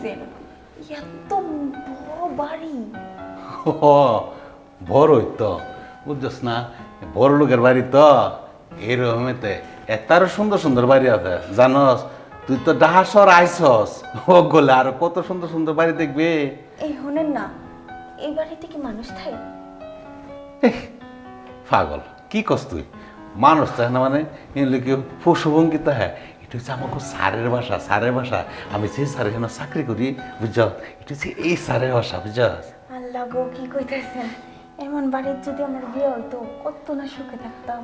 আইছেন এত বড় বাড়ি। ও বড়ই তো বুঝছস না? বড় লোকের বাড়ি তো এরকমেতে এতারও সুন্দর সুন্দর বাড়ি আছে জানস? তুই তো ডাহাসর আইসস ও গোলে আরও কত সুন্দর সুন্দর বাড়ি দেখবি। এই হনেন না এই বাড়িতে কি মানুষ থাকে? পাগল কি কস তুই? মানুষ চায় না মানে এগুলো কি পশুভঙ্গি তো হ্যাঁ এটা হচ্ছে আমাকে স্যারের ভাষা স্যারের ভাষা। আমি যে স্যারের জন্য চাকরি করি বুঝছ? এটা হচ্ছে এই স্যারের ভাষা বুঝছস আল্লাহ গো কি কইতেছেন? এমন বাড়ির যদি আমার বিয়ে হইতো কত না সুখে থাকতাম।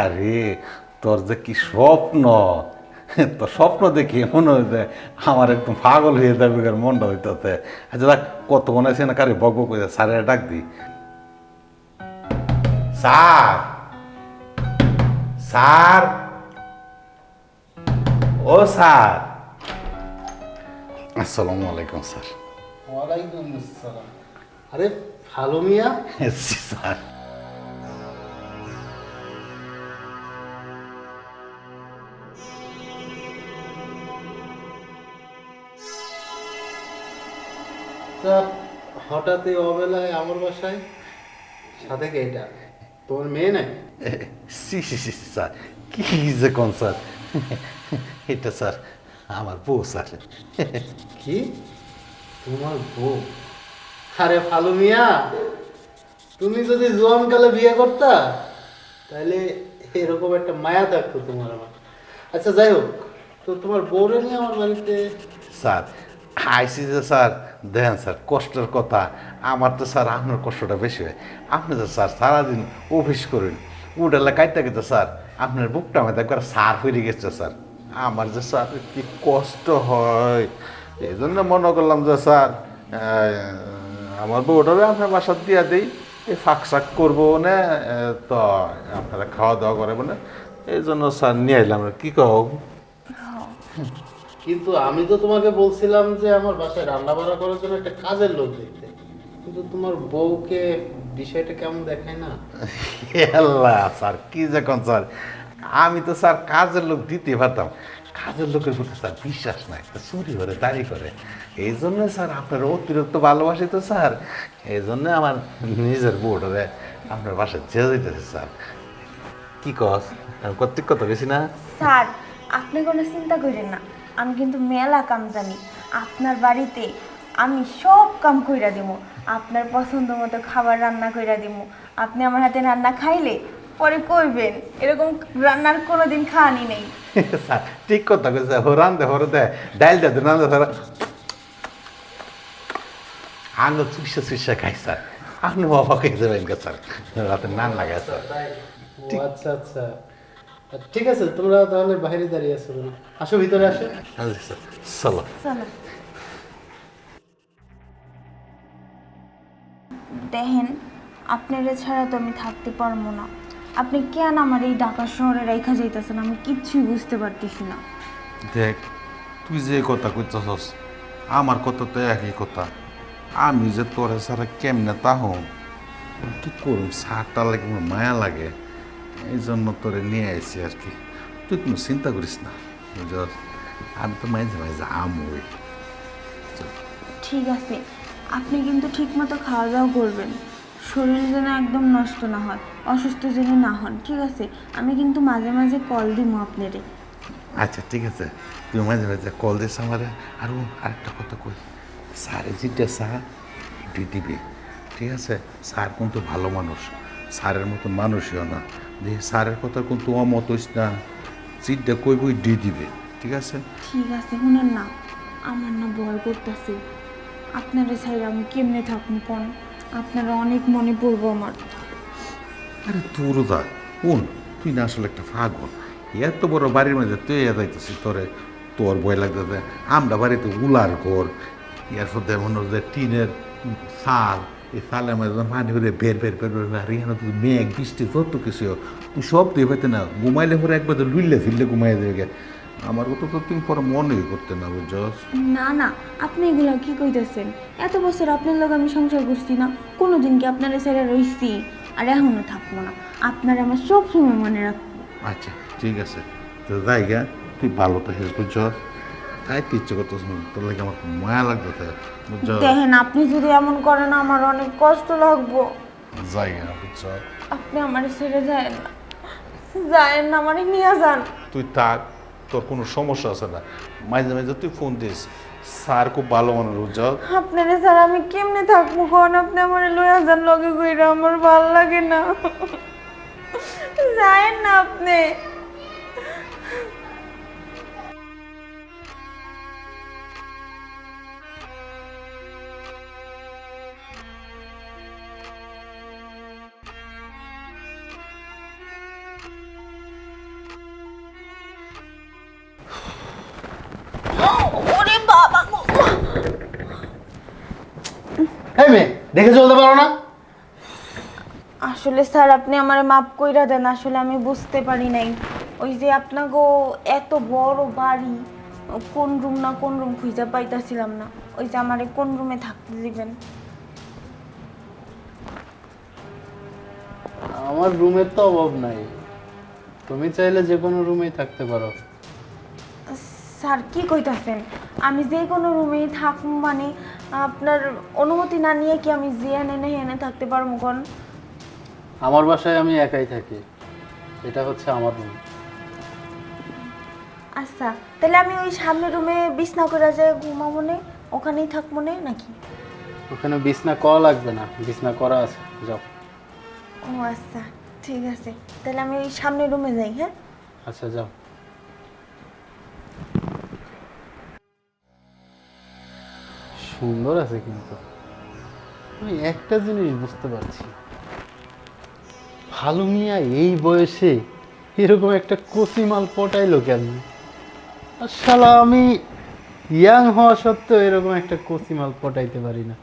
আরে তোর যে কি স্বপ্ন? তোর স্বপ্ন দেখি মনে যে আমার একদম পাগল হয়ে যাবে মনটা হইতেছে। আচ্ছা দেখ কত মনে আছে না কারে বক বক স্যারের ডাক দি। স্যার! স্যার! ও স্যার। আসসালামু আলাইকুম স্যার। ওয়ালাইকুম আসসালাম। আরে ভালো মিয়া? স্যার। তা হঠাৎ এই অবেলায় আমার বাসায়? সাথে কে এটা? তোমার মেয়ে নাই? সি সি সি সি, স্যার। কি যে কোন স্যার? এটা স্যার আমার বউ স্যার। কি? তোমার বউ? আরে ভালো মিয়া তুমি যদি জোয়ানকালে বিয়ে করতা তাহলে এরকম একটা মায়া থাকতো তোমার আমার। আচ্ছা যাই হোক তো তোমার বউরে নিয়ে আমার বাড়িতে স্যার আইসি যে স্যার দেখেন স্যার কষ্টের কথা। আমার তো স্যার আপনার কষ্টটা বেশি হয়। আপনি তো স্যার সারাদিন অফিস করেন উডালে কাইতে গেছে স্যার আপনার বুকটা আমাদের একবার সার হয়ে গেছে স্যার। আমার যে স্যার কি কষ্ট হয়। এই জন্য মনে করলাম যে স্যার আমার বউটারে আপনার বাসার দিয়া দিই এই ফাঁক শাক করব না তো আপনারা খাওয়া দাওয়া করব না। এই জন্য স্যার নিয়ে এলাম কি কও? কিন্তু আমি তো তোমাকে বলছিলাম যে আমার বাসায় রান্না বান্না করার জন্য একটা কাজের লোক দেখতে। কিন্তু তোমার বউকে বিষয়টা কেমন দেখায় না? আল্লাহ স্যার কি যে কোন স্যার। আমি তো স্যার কাজের লোক দিতে পারতাম। কাজের লোকের প্রতি স্যার বিশ্বাস নাই, তো চুরি করে, দাঁড়ি করে। এই জন্য স্যার আপনার অতিরিক্ত ভালোবাসি তো স্যার। এই জন্য আমার নিজের বোর্ডে আপনার বাসায় যেতে দিতেছে স্যার। কি কস? কর্তৃক কথা বেশি না? স্যার, আপনি কোনো চিন্তা করেন না। আমি কিন্তু মেলা কাম জানি। আপনার বাড়িতে আমি সব কাম কইরা দিব আপনার পছন্দ মতো খাবার রান্না কইরা দিব আপনি আমার হাতে রান্না খাইলে পরে কইবেন এরকম রান্নার কোনো দিন খাওয়ানি নেই। স্যার ঠিক কথা কইছে হরান দে হরে দে ডাইল দে না দে স্যার আঙুল চুষে চুষে খাই স্যার। আপনি বাবা খেয়ে যাবেন গে স্যার। রাতে নান লাগায় স্যার। আচ্ছা আচ্ছা। ঠিক আছে তোমরা তাহলে বাইরে দাঁড়িয়ে আছো আসো ভিতরে আসো। আচ্ছা, স্যার। চলো। চলো। দেখেন আপনারা ছাড়া তো আমি থাকতে পারব না। আপনি কেন আমার এই ঢাকা শহরে রেখা যাইতেছেন? আমি কিচ্ছুই বুঝতে পারতেছি না। দেখ তুই যে কথা কইতেছস আমার কথা তো একই কথা। আমি যে তোরে সারা কেমনে তাহ কি করুম? সারটা লাগে আমার মায়া লাগে? এই জন্য তোরে নিয়ে আইছি আর কি। তুই কোনো চিন্তা করিস না বুঝছস? আমি তো মাঝে মাঝে আমই। ঠিক আছে আপনি কিন্তু ঠিকমতো খাওয়া দাওয়া করবেন। শরীর যেন একদম নষ্ট না হয় অসুস্থ যেন না হন ঠিক আছে? আমি কিন্তু মাঝে মাঝে কল দিব আপনারে। আচ্ছা ঠিক আছে। তুই মাঝে মাঝে কল দিস আমারে। আর আরেকটা কথা কই স্যারে যেটা স্যার দিয়ে দিবি ঠিক আছে? স্যার কিন্তু ভালো মানুষ। স্যারের মতন মানুষইও না। যে স্যারের কথা কিন্তু অমত হইস না। চিটটা কই বই দিয়ে দিবে ঠিক আছে? ঠিক আছে শুনেন না। আমার না ভয় করতেছে। আপনারা ছাড়া আমি কেমনে থাকুন কোন? আপনারা অনেক মনে পড়ব আমার। আরে তোর দা, কোন? তুই না আসলে একটা পাগল এত বড় বাড়ির মধ্যে তুই এ যাইতেছিস তোরে। তোর ভয় লাগতেছে। আমরা বাড়িতে উলার ঘর। ইয়ার মধ্যে মনে হচ্ছে টিনের সাল, এই সালের মধ্যে পানি করে বের বের বের বের আর এখানে তুই মেঘ, বৃষ্টি, যত কিছু তুই সব তুই পেতে না। ঘুমাইলে পরে একবার তো লুইলে ফিরলে ঘুমাই দেবে আমার কথা তো তুমি পরে মনেই করতে না বুঝছস না না আপনি এগুলো কি কইতেছেন? এত বছর আপনার লোক আমি সংসার করছি না কোনোদিন কি আপনারা ছেড়ে রইছি? আর এখনও থাকব না আপনার আমার সব সময় মনে রাখব। আচ্ছা ঠিক আছে। তো যাই গা তুই ভালো থাকিস বুঝছস খাইতে ইচ্ছে করতেছে না তোর লাগে আমার মায়া লাগতেছে বুঝছ? দেখেন আপনি যদি এমন করেন আমার অনেক কষ্ট লাগবো। জায়গা বুঝছ? আপনি আমার ছেড়ে যায় না যায় না আমার নিয়ে যান। তুই থাক। তোর কোনো সমস্যা আছে না? মাঝে মাঝে তুই ফোন দিস। স্যার খুব ভালো মানুষ উজ্জ্বল। আপনারে স্যার, আমি কেমনে থাকব কোন? আপনি আমার লয়ে যান, লগে কইরা আমার ভালো লাগে না। যায় না আপনি। দেখে চলতে পারো না? আসলে স্যার আপনি আমার মাপ কইরা দেন আসলে আমি বুঝতে পারি নাই। ওই যে আপনাকে এত বড় বাড়ি কোন রুম না কোন রুম খুঁজে পাইতাছিলাম না। ওই যে আমারে কোন রুমে থাকতে দিবেন? আমার রুমের তো অভাব নাই। তুমি চাইলে যে কোনো রুমেই থাকতে পারো। স্যার কি কইতাছেন? আমি যে কোনো রুমেই থাকব মানে আপনার অনুমতি না নিয়ে কি আমি যে এনে এনে থাকতে পারব কোন? আমার বাসায় আমি একাই থাকি। এটা হচ্ছে আমার রুম। আচ্ছা তাহলে আমি ওই সামনের রুমে বিছনা করে যে ঘুমাবো নে ওখানেই থাকব নে নাকি? ওখানে বিছনা করা লাগবে না বিছনা করা আছে যাও। ও আচ্ছা ঠিক আছে। তাহলে আমি ওই সামনের রুমে যাই হ্যাঁ? আচ্ছা যাও। সুন্দর আছে কিন্তু। আমি একটা জিনিস বুঝতে পারছি। ভালো মিয়া এই বয়সে এরকম একটা কচি মাল পটাইলো কেন? আর শালা, আমি ইয়াং হওয়া সত্ত্বেও এরকম একটা কচি মাল পটাইতে পারি না।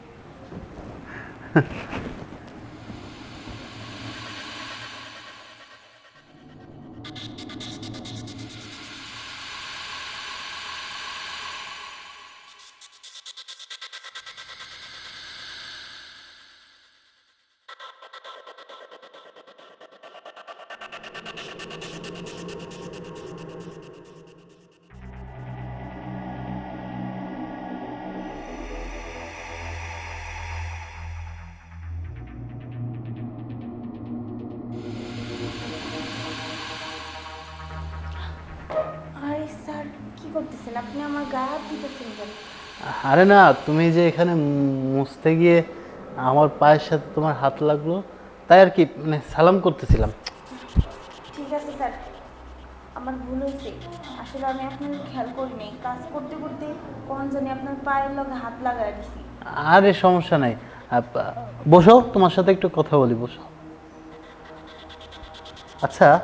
করতেছেন আপনি আমার গায়ে হাত দিতেছেন কেন? আরে না তুমি যে এখানে মুছতে গিয়ে আমার পায়ের সাথে তোমার হাত লাগল তাই আর কি মানে সালাম করতেছিলাম। ঠিক আছে স্যার আমার ভুল হয়েছে। আসলে আমি আপনার খেয়াল করিনি কাজ করতে করতে কখন জানি আপনার পায়ের লগে হাত লাগাই দিছি। আরে সমস্যা নাই। আপ- বসো তোমার সাথে একটু কথা বলি বসো। আচ্ছা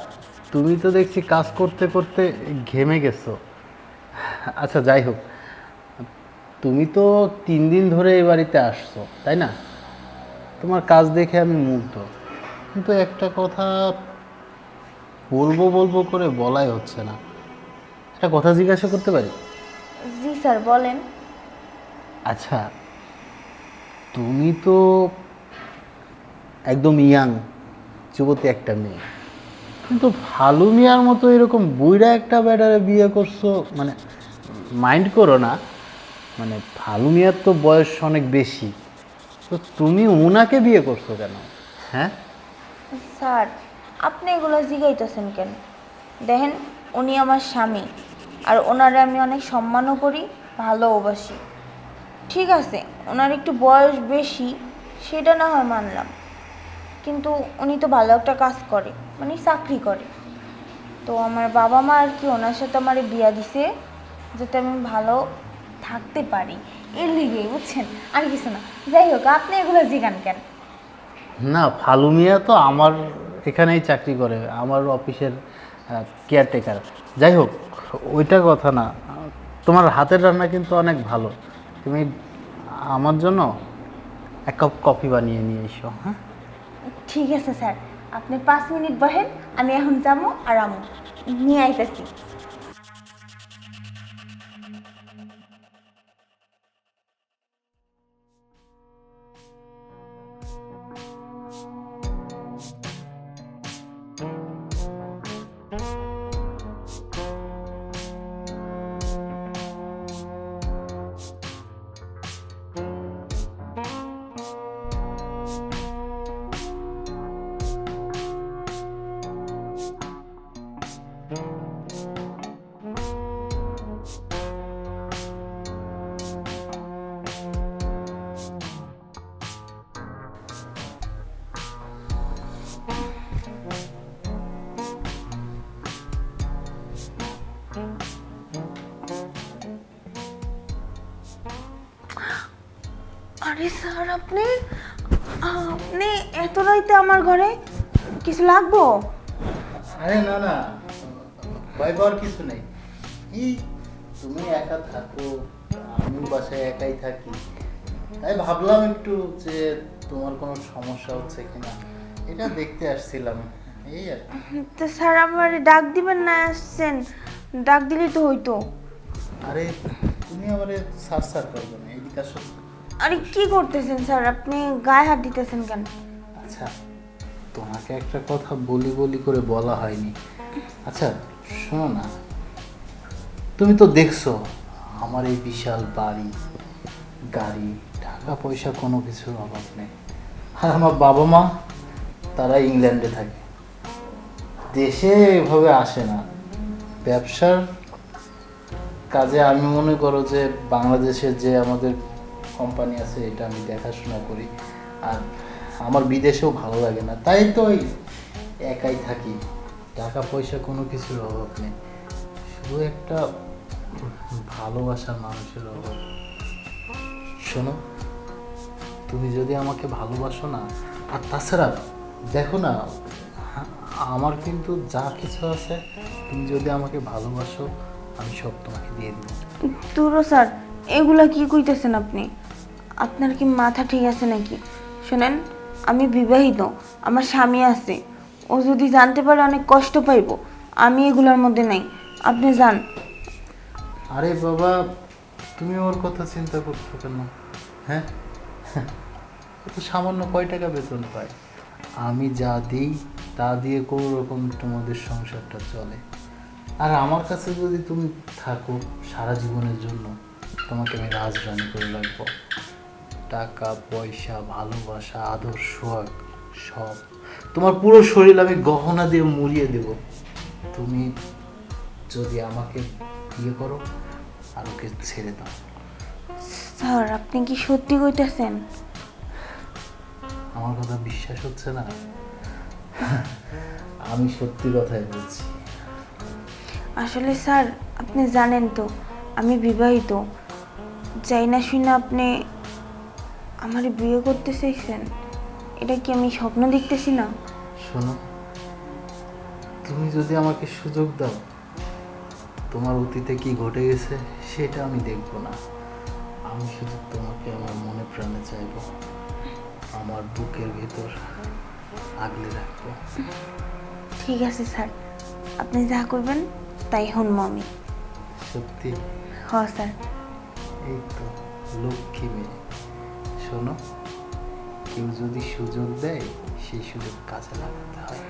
তুমি তো দেখছি কাজ করতে করতে ঘেমে গেছো। আচ্ছা যাই হোক। তুমি তো তিন দিন ধরে এই বাড়িতে আসছো তাই না? তোমার কাজ দেখে আমি মুগ্ধ। কিন্তু একটা কথা বলব বলব করে বলাই হচ্ছে না। একটা কথা জিজ্ঞাসা করতে পারি? জি স্যার বলেন। আচ্ছা তুমি তো একদম ইয়াং যুবতী একটা মেয়ে। কিন্তু ভালু মিয়ার মতো এরকম বুইড়া একটা ব্যাটারে বিয়ে করছ মানে মাইন্ড করো না মানে ভালু মিয়ার তো বয়স অনেক বেশি। তো তুমি ওনাকে বিয়ে করছ কেন? হ্যাঁ? স্যার, আপনি এগুলো জিগাইতেছেন কেন? দেখেন, উনি আমার স্বামী, আর ওনারে আমি অনেক সম্মানও করি ভালোবাসি ঠিক আছে, ওনার একটু বয়স বেশি, সেটা না হয় মানলাম। কিন্তু উনি তো ভালো একটা কাজ করে। মানে চাকরি করে। তো আমার বাবা মা আর কি ওনার সাথে আমার বিয়া দিছে যাতে আমি ভালো থাকতে পারি। এর লিগে বুঝছেন? আর কিছু না। যাই হোক আপনি এগুলো জিগান কেন? না ফালু মিয়া তো আমার এখানেই চাকরি করে আমার অফিসের কেয়ারটেকার যাই হোক ওইটা কথা না। তোমার হাতের রান্না কিন্তু অনেক ভালো। তুমি আমার জন্য এক কাপ কফি বানিয়ে নিয়ে এসো হ্যাঁ? ঠিক আছে স্যার। আপনি পাঁচ মিনিট বহেন আমি এখন যাব আর আমো নিয়ে আইতেছি। আরে স্যার আপনি আপনি এত রাইতে আমার ঘরে কিছু লাগবো? আরে না না ভয় পাওয়ার কিছু নেই। এই তুমি একা থাকো আমি বাসায় একাই থাকি। তাই ভাবলাম একটু যে তোমার কোনো সমস্যা হচ্ছে কিনা। এটা দেখতে আসছিলাম এই আর তো স্যার আমার ডাক দিবেন না আসছেন। ডাক দিলেই তো হইতো। আরে তুমি আমারে সার সার করবে না এইদিকে আসো। আরে কি করতেছেন স্যার? আপনি গায়ে হাত দিতেছেন কেন? আচ্ছা তোমাকে একটা কথা বলি বলি করে বলা হয়নি। আচ্ছা শোনো না। তুমি তো দেখছ, আমার এই বিশাল বাড়ি, গাড়ি, টাকা, পয়সা কোনো কিছুর অভাব নেই। আর আমার বাবা মা, তারা ইংল্যান্ডে থাকে। দেশে এভাবে আসে না। ব্যবসার কাজে আমি মনে করো যে বাংলাদেশের যে আমাদের কোম্পানি আছে, এটা আমি দেখাশোনা করি। আর আমার বিদেশেও ভালো লাগে না। তাই তো ওই একাই থাকি। টাকা পয়সা কোনো কিছুর অভাব নেই। শুধু একটা ভালোবাসার মানুষের অভাব। শোনো, তুমি যদি আমাকে ভালোবাসো না, আর তাছাড়া দেখো না, আমার কিন্তু যা কিছু আছে, তুমি যদি আমাকে ভালোবাসো, আমি সব তোমাকে দিয়ে দেবো। তুরো স্যার, এগুলা কি কইতেছেন আপনি? আপনার কি মাথা ঠিক আছে নাকি? শোনেন, আমি বিবাহিত, আমার স্বামী আছে। ও যদি জানতে পারে অনেক কষ্ট পাইব, আমি এগুলোর মধ্যে নাই। আপনি যান। আরে বাবা, তুমি ওর কথা চিন্তা করছ কেন? হ্যাঁ? তো সামান্য কয় টাকা বেতন পায়। আমি যা দিই, তা দিয়ে কোনো রকম তোমাদের সংসারটা চলে। আর আমার কাছে যদি তুমি থাকো সারা জীবনের জন্য, তোমাকে আমি রাজরানী করে রাখব। টাকা পয়সা ভালোবাসা আদর সোহাগ সব। তোমার পুরো শরীর আমি গহনা দিয়ে মুড়িয়ে দেব। তুমি যদি আমাকে বিয়ে করো আর ওকে ছেড়ে দাও। স্যার আপনি কি সত্যি কইতেছেন? আমার কথা বিশ্বাস হচ্ছে না? আমি সত্যি কথাই বলছি। আসলে স্যার আপনি জানেন তো আমি বিবাহিত। চাই না শুনে আপনি আমার বিয়ে করতে চাইছেন এটা কি আমি স্বপ্ন দেখতেছি না? শোনো তুমি যদি আমাকে সুযোগ দাও তোমার অতীতে কি ঘটে গেছে সেটা আমি দেখব না। আমি শুধু তোমাকে আমার মনে প্রাণে চাইব আমার বুকের ভেতর আগলে রাখব। ঠিক আছে স্যার আপনি যা করবেন তাই শুনব আমি। সত্যি? হ স্যার। এই তো লক্ষ্মী মেয়ে। শোনো কেউ যদি সুযোগ দেয় সেই সুযোগ কাজে লাগাতে হয়।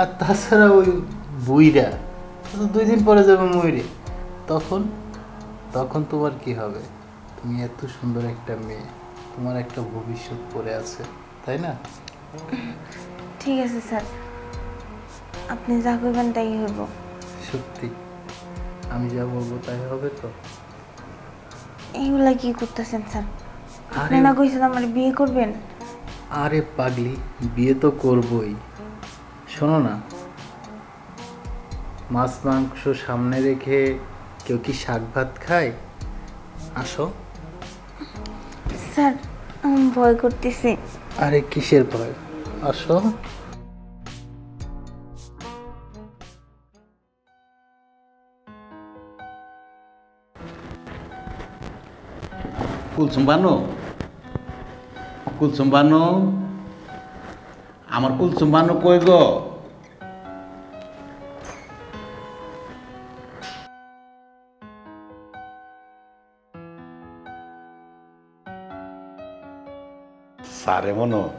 আর তাছাড়া ওই বুইরা তো দুই দিন পরে যাবে ময়ূরে। তখন তখন তোমার কি হবে? তুমি এত সুন্দর একটা মেয়ে তোমার একটা ভবিষ্যৎ পড়ে আছে তাই না? ঠিক আছে স্যার। আপনি যা করবেন তাই হইব। সত্যি আমি যা বলব তাই হবে তো? এইগুলা কি করতেছেন স্যার? আরে না কইছেন আমার বিয়ে করবেন। আরে পাগলি বিয়ে তো করবই। শোনো না। মাছ মাংস সামনে রেখে কেউ কি শাক ভাত খায়? আসো। স্যার ভয় করতেছে। আরে কিসের ভয়? আসো। কুলসুম বানু? কুলসুম বানু আমার কুলসুম বানু কই গো? সারে মনো,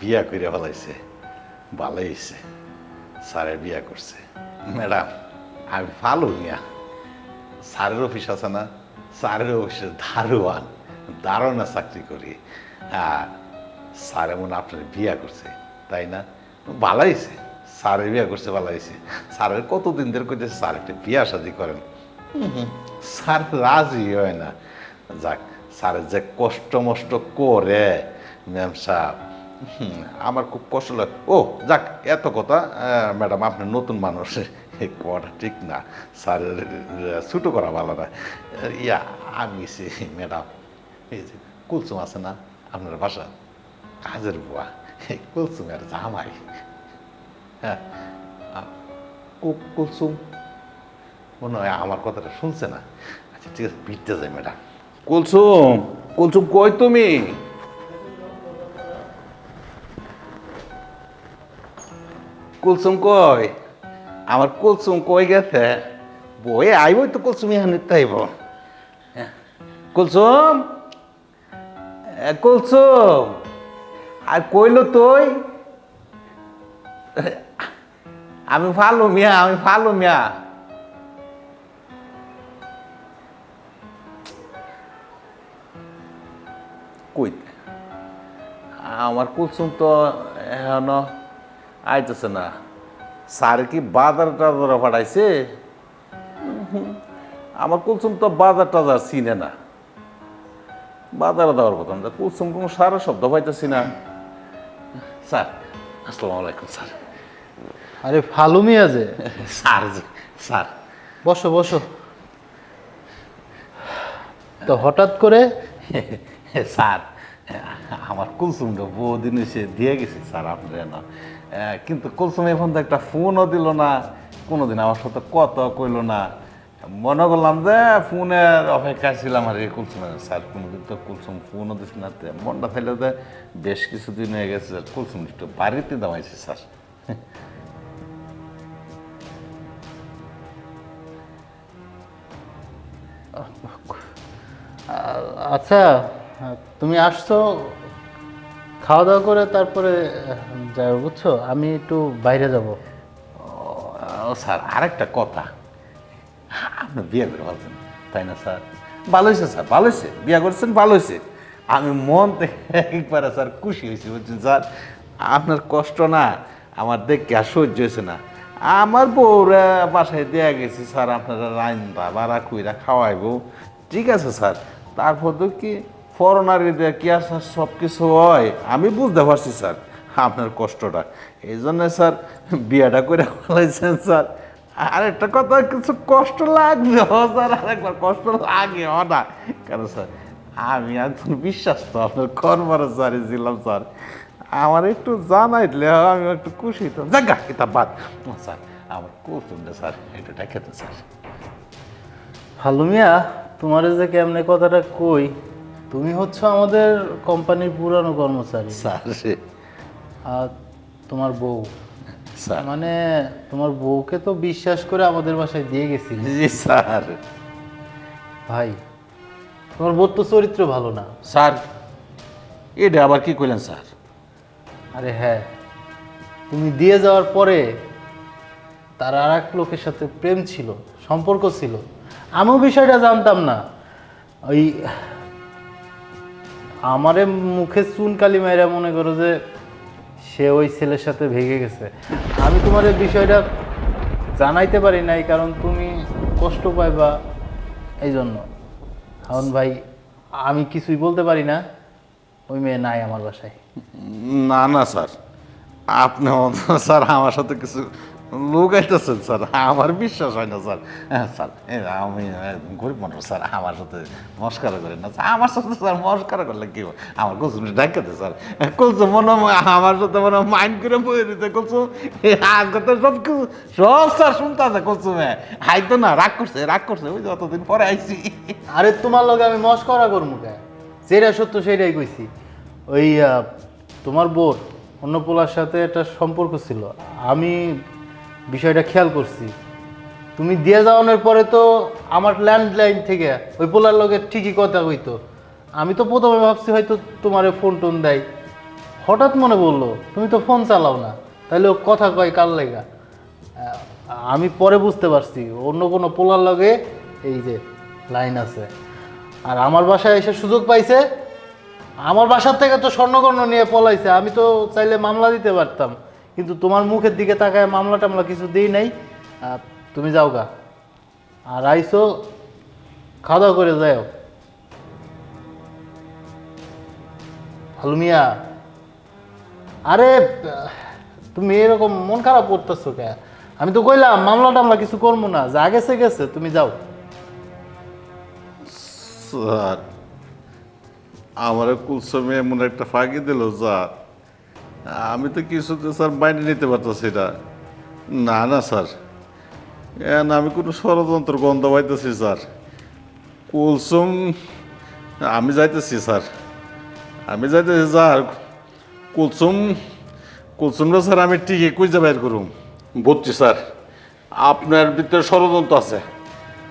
বিয়া করে ফেলাইছে। ভালো হয়েছে বিয়া করছে। ম্যাডাম, আমি ভালো মিয়া। স্যারের অফিস আছে না? স্যারের অফিসে দারোয়ান। দারোয়ানা চাকরি করি। আর স্যার এমন আপনার বিয়া করছে, তাই না? হয়েছে স্যারের বিয়া করছে হয়েছে স্যারের কতদিন ধরে কইতেছে, স্যার, একটা বিয়া শাদি করেন। স্যার রাজি হয় না। যাক, স্যারের যে কষ্ট মষ্ট করে, ম্যাম সাহেব। আমার খুব কষ্ট লাগে। ও, যাক, এত কথা ম্যাডাম, আপনি নতুন মানুষ। কোয়াটা ঠিক না। স্যার ছুটো করা ভালো না। ইয়া, আমি ম্যাডাম, এই যে, কুলসুম আছে না আপনার বাসা কাজের বুয়া এই কুলসুম আর জামাই হ্যাঁ কুলসুম মনে হয় আমার কথাটা শুনছে না আচ্ছা ঠিক আছে পিটতে যাই ম্যাডাম কুলসুম কুলসুম কই তুমি কুলসুম কই আমার কুলসুম কই গেছে বই আইবই তো কুলসুম এখানে তাইব কুলসুম এ, কুলসুম আর কইল তুই? আমি ফালু মিয়া আমি ফালু মিয়া। কই? আমার কুলসুম তো এখনও আইতেছে না। স্যার কি বাজার টাজার উহুম, আমার কুলসুম তো বাজার টাজার চিনে না। বাজারে দেওয়ার কথা কুলসুম কোনো সারা শব্দ পাইতেছি না। স্যার আসসালামু আলাইকুম স্যার। আরে ফালু মিয়া যে স্যার জি, স্যার। বসো বসো। তো হঠাৎ করে? স্যার আমার কুলসুমটা বহুদিন এসে দিয়ে গেছে স্যার আপনার না কিন্তু কুলসুম এখন তো একটা ফোনও দিল না কোনোদিন আমার সাথে কত কইল না। মনে করলাম যে ফোনের অপেক্ষায় ছিলাম আর এই কুলসুমের স্যার কোনোদিন তো কুলসুম ফোনও দিস না তে মনটা ফেলে যে বেশ কিছুদিন হয়ে গেছে স্যার কুলসুম একটু বাড়িতে দামাইছে স্যার। আচ্ছা তুমি আসছো খাওয়া দাওয়া করে তারপরে যাই বুঝছ? আমি একটু বাইরে যাব। ও স্যার আরেকটা কথা। আপনি বিয়ে করে ফেলছেন। তাই না, স্যার? ভালো হয়েছে, স্যার, ভালো হয়েছে। বিয়ে করেছেন, ভালো হয়েছে। আমি মন থেকে একবারে, স্যার, খুশি হয়েছি বলছেন স্যার। আপনার কষ্ট না, আমার দেখে আর সহ্য হয়েছে না। আমার বউরা বাসায় দেয়া গেছি, স্যার, আপনারা রাইনটা বাড়া কুইরা খাওয়াইবো। ঠিক আছে, স্যার। তারপর তো কি ফরনারিতে কি আর, স্যার সব কিছু হয়? আমি বুঝতে পারছি, স্যার, আপনার কষ্টটা। এই জন্য স্যার, বিয়েটা করে ফেলাইছেন, স্যার। আরেকটা কথা কিছু কষ্ট লাগবে স্যার আরেকবার কষ্ট লাগে না। কেন স্যার আমি একজন বিশ্বাস তো আপনার কর্মচারী ছিলাম স্যার। আমার একটু জানাইলে আমি একটু খুশি তো জাগা এটা বাদ। স্যার আমার কুসুমটা স্যার একটু খেতে স্যার। ফালু মিয়া তোমার যে কেমনে কথাটা কই তুমি হচ্ছে আমাদের কোম্পানির পুরানো কর্মচারী। স্যার আর তোমার বউ। স্যার। মানে তোমার বউকে তো বিশ্বাস করে আমাদের বাসায় দিয়ে গেছিলে। জি স্যার। ভাই তোমার বউর তো চরিত্র ভালো না। স্যার এটা আবার কি করলেন স্যার? আরে হ্যাঁ তুমি দিয়ে যাওয়ার পরে তার আর এক লোকের সাথে প্রেম ছিল সম্পর্ক ছিল। আমিও বিষয়টা জানতাম না। ওই আমারে মুখে চুন কালি মাইরা মনে করো যে সে ওই ছেলের সাথে ভেঙে গেছে। আমি তোমার এই বিষয়টা জানাইতে পারি নাই, কারণ তুমি কষ্ট পাইবা এই জন্য হাউন ভাই, আমি কিছুই বলতে পারি না, ওই মেয়ে নাই আমার বাসায়। না না, স্যার। আপনি স্যার, আমার সাথে কিছু লুকাইতেছেন, স্যার। আমার বিশ্বাস হয় না, স্যার। হ্যাঁ স্যার আমি গরিব মানুষ স্যার। আমার সাথে মস্কারা করেন না আমার সাথে, স্যার, মস্কারা করলে কি? আমার কুলসুম ডাকাতে স্যার। কুলসুম মনে আমার সাথে মনে মাইন্ড করে বয়ে দিতে কুলসুম আজকে তো সব কিছু, সব, স্যার, শুনতে আছে কুলসুমে হাইতো না, রাগ করছে রাগ করছে। ওই যতদিন পরে আইছি। আরে, তোমার লগে আমি মস্করা করব কে? যেটা সত্য, সেটাই কইছি। ওই তোমার বোর অন্য সাথে একটা সম্পর্ক ছিল। আমি বিষয়টা খেয়াল করছি। তুমি দিয়ে যাওয়ানোর পরে তো আমার ল্যান্ডলাইন থেকে ওই পোলার লগে ঠিকই কথা কইতো। আমি তো প্রথমে ভাবছি হয়তো তোমার ফোন টোন দেয়। হঠাৎ মনে বলল তুমি তো ফোন চালাও না। তাহলে ও কথা কয় কার লেগা? আমি পরে বুঝতে পারছি, অন্য কোনো পোলার লগে এই যে লাইন আছে। আর আমার বাসায় এসে সুযোগ পাইছে, আমার বাসার থেকে তো স্বর্ণকর্ণ নিয়ে পলাইছে, আমি তো চাইলে মামলা দিতে পারতাম। কিন্তু তোমার মুখের দিকে তাকায় মামলা টামলা কিছু দিই নাই। তুমি যাও গা। আর আইসো, খাওয়া দাওয়া করে যাও ভালো মিয়া। আরে, তুমি এরকম মন খারাপ করতেছো কে? আমি তো কইলাম মামলা টামলা কিছু করব না, যা গেছে গেছে, তুমি যাও। স্যার, আমার কুলসমে এমন একটা ফাঁকি দিল, স্যার। আমি তো কিছুতে স্যার মাইনে নিতে পারতেছি না। না না, স্যার। আমি কোনো ষড়যন্ত্র গন্ধ পাইতেছি, স্যার। কুলসুম, আমি যাইতেছি, স্যার। আমি যাইতেছি, স্যার। কুলসুম, কুলসুমরা স্যার আমি ঠিকই কুইজা বাইর করুম। বুঝছি, স্যার। আপনার ভিতরে ষড়যন্ত্র আছে।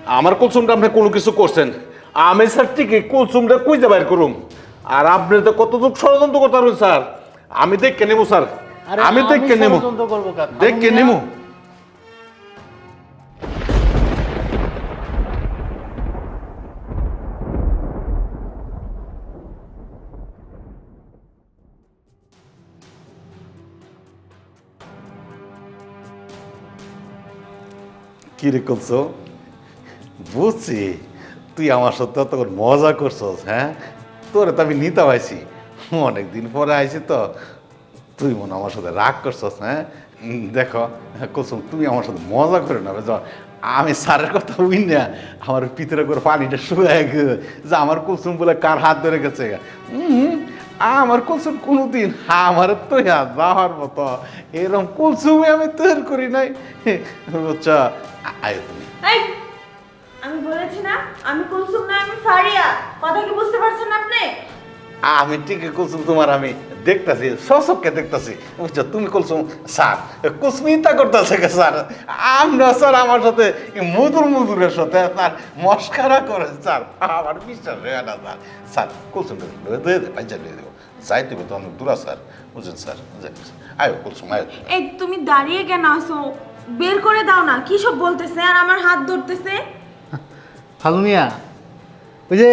আমার কুলসুমটা আপনি কোনো কিছু করছেন। আমি, স্যার, ঠিকই কুলসুমটা কুইজা বাইর করুম। আর আপনি তো কতটুকু ষড়যন্ত্র করতে পারবেন, স্যার? আমি দেখকে নেব স্যার। আমি দেখকে নেব নেব? কি রে করছ বুঝছি তুই আমার সাথে তখন মজা করছস হ্যাঁ? তোরে তো আমি নিতে পাইছি। অনেকদিন পরে আইছি তো। তুই মনে আমার সাথে রাগ করছস হ্যাঁ? দেখো, কুসুম, তুমি আমার সাথে মজা করে না, বুঝছ? আমি স্যারের কথা উই না আমার পিতরে করে পানিটা শুয়ে গেছে। যে, আমার কুসুম বলে কার হাত ধরে গেছে আমার কুলসুম কোনোদিন আমার তো যাওয়ার মতো এরকম কুলসুমে আমি তৈরি করি নাই। বুঝছ? আয় তুমি। আমি বলেছি না, আমি কুলসুম না, আমি ফারিয়া। কথা কি বুঝতে পারছেন আপনি? আমি ঠিকই কুলসুম তোমার আমি দেখতাছি সশককে দেখতাছি। বুঝছ তুমি কুলসুম স্যার কুসমিতা করতেছে কে স্যার? আমরা স্যার আমার সাথে মধুর মধুরের সাথে স্যার মস্কারা করে স্যার আমার বিশ্বাস হয় না স্যার। স্যার কুলসুম পাইজা দিয়ে দেবো। যাই তুমি তো অনেক দূরা স্যার। বুঝছেন স্যার? আয়ো কুলসুম আয়ো এই তুমি দাঁড়িয়ে কেন আসো বের করে দাও না কি সব বলতেছে? আর আমার হাত ধরতেছে? ফালু মিয়া ওই যে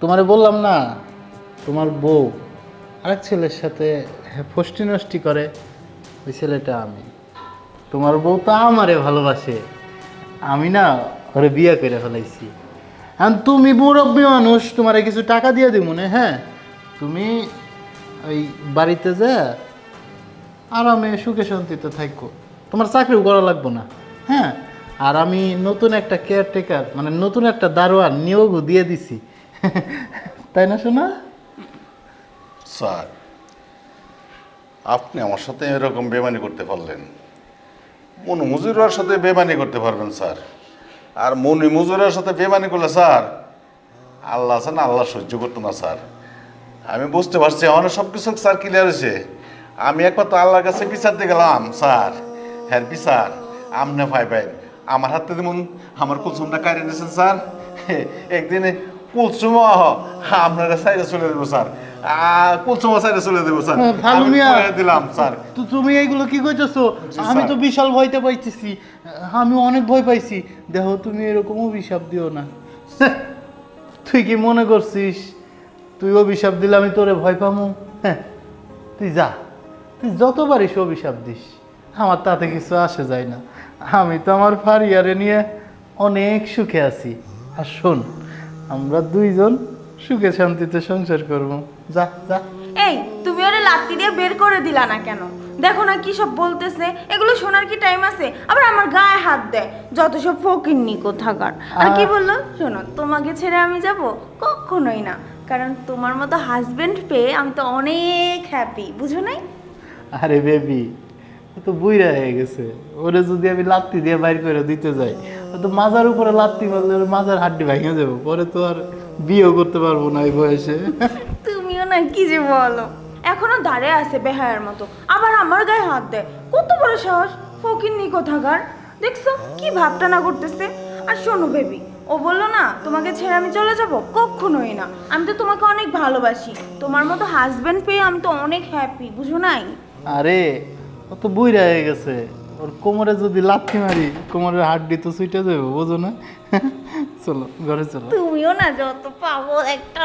তোমারে বললাম না তোমার বউ আরেক ছেলের সাথে ফষ্টি নষ্টি করে, ওই ছেলেটা আমি। তোমার বউ তো আমারে ভালোবাসে। আমি না ওরে বিয়ে করে ফেলাইছি। এখন তুমি মুরব্বী মানুষ, তোমারে কিছু টাকা দিয়ে দিব মনে হ্যাঁ? তুমি ওই বাড়িতে যা, আরামে সুখে শান্তিতে থাকো। তোমার চাকরিও করা লাগবো না হ্যাঁ? আর আমি নতুন একটা কেয়ারটেকার মানে নতুন একটা দারোয়ান নিয়োগও দিয়ে দিছি। তাই না শোনা স্যার, আপনি আমার সাথে এরকম বেমানি করতে পারলেন। মনু মজুরার সাথে বেমানি করতে পারবেন, স্যার। আর মনি মজুরার সাথে বেমানি করলে, স্যার, আল্লাহ আছে না আল্লাহ সহ্য করতো না, স্যার। আমি বুঝতে পারছি, আমার সব কিছু, স্যার ক্লিয়ার হয়েছে। আমি একমাত্র আল্লাহর কাছে বিচারতে গেলাম, স্যার। হ্যাঁ বিচার আমনে ভাই ভাই, আমার হাতে যেমন আমার কুলসুমটা কাটিয়ে দিয়েছেন, স্যার। একদিনে কুলসুম আপনারা সাইডে চলে দেবো স্যার। কুলসুম সাইডে চলে দেবো স্যার? হ্যাঁ, আমি মিয়া। দিলাম স্যার। তো তুমি এইগুলো কি কইতেছো আমি তো বিশাল ভয়তে পাইতেছি। আমি অনেক ভয় পাইছি। দেখো তুমি এরকম অভিশাপ দিও না। তুই কি মনে করছিস? তুই অভিশাপ দিলে আমি তোরে ভয় পামু? হ্যাঁ তুই যা। তুই যত পারিস অভিশাপ দিস আমার তাতে কিছু আসে যায় না। আমি তো আমার ফারিয়ারে নিয়ে অনেক সুখে আছি। আর শোন আমরা দুইজন সুখে শান্তিতে সংসার করব। যা যা। এই তুমি ওরে লাত্তি দিয়ে বের করে দিলা না কেন? দেখো না কি সব বলতেছে। এগুলো শোনার কি টাইম আছে? আবার আমার গায়ে হাত দেয়। যত সব ফকিন্নি কোথাকার। আর কি বলল? শোনো তোমাকে ছেড়ে আমি যাব? কখনোই না। কারণ তোমার মতো হাজবেন্ড পেয়ে আমি তো অনেক হ্যাপি বুঝো নাই? আরে বেবি তো বুইরা হয়ে গেছে। ওরে যদি আমি লাত্তি দিয়ে বাইর করে দিতে যাই তো মাজার উপরে লাত্তি মারলে মাজার হাড্ডি ভেঙে যাব পরে তো আর বিয়েও করতে পারব না এই বয়সে। কি যে বলো। এখনও দাঁড়িয়ে আছে বেহায়ার মতো। আবার আমার গায়ে হাত দেয়। কত বড় সাহস। ফকিন্নি কোথাকার? দেখছ, কি ভাবটা না করতেছে? আর শোনো বেবি, ও বলল না, তোমাকে ছেড়ে আমি চলে যাব? কখনোই না। আমি তো তোমাকে অনেক ভালোবাসি। তোমার মতো হাজবেন্ড পেয়ে আমি তো অনেক হ্যাপি বুঝো নাই? আরে, ও তো বুইরা হয়ে গেছে। ওর কোমরে যদি লাথি মারি, কোমরের হাড্ডি তো সুইটে যাবে বোঝো না? চলো, ঘরে চলো। তুমিও না যত পাবো একটা।